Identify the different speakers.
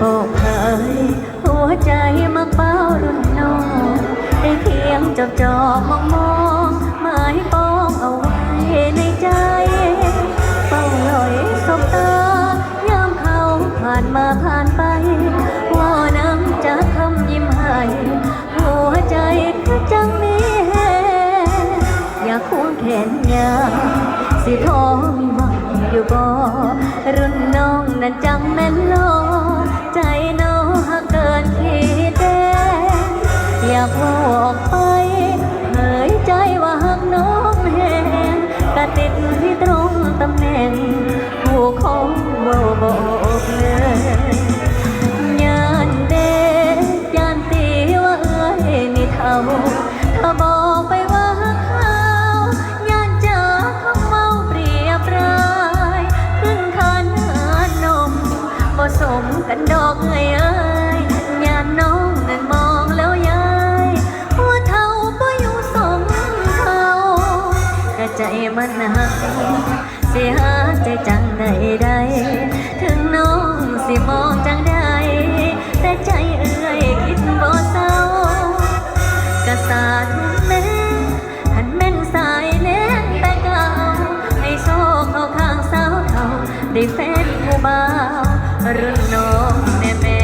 Speaker 1: บอกเคยหัวใจมาเป้ารุ่นน้องได้เพียงจับจอมองมองหมายปองเอาไว้ในใจเฝ้าลอยสบตายามเขาผ่านมาผ่านไปว่าน้ำจะทำยิ้มให้หัวใจก็จังมีแหอยากควงแขนยาสิท้อมีหวังอยู่บ่รุ่นน้องนั้นจังแม่นลง อกไปเผยใจว่าหักน้องแหงกะติดที่ตรงตำแหน่ง ผู้คงบ่บอกเลยยานเดยานตีว่าเอ้ยนี่เท่าถ้าบอกไปว่าเขายานจอเขาเมาเปรียบราย ขึ้นคานหานมบ่สมกันดอกเอ้ยเอ้ย มันหักสิหาใจจังใดใดถึงน้องสิมองจังใดแต่ใจเอื้อยคิดบ่เศร้ากระสาทุนแม่หันแม่นสายเลี้ยงแต่กล่าวให้โชคเขาข้างสาวเขาได้แฟนผู้บ่าวรุ่นน้องแม่แม่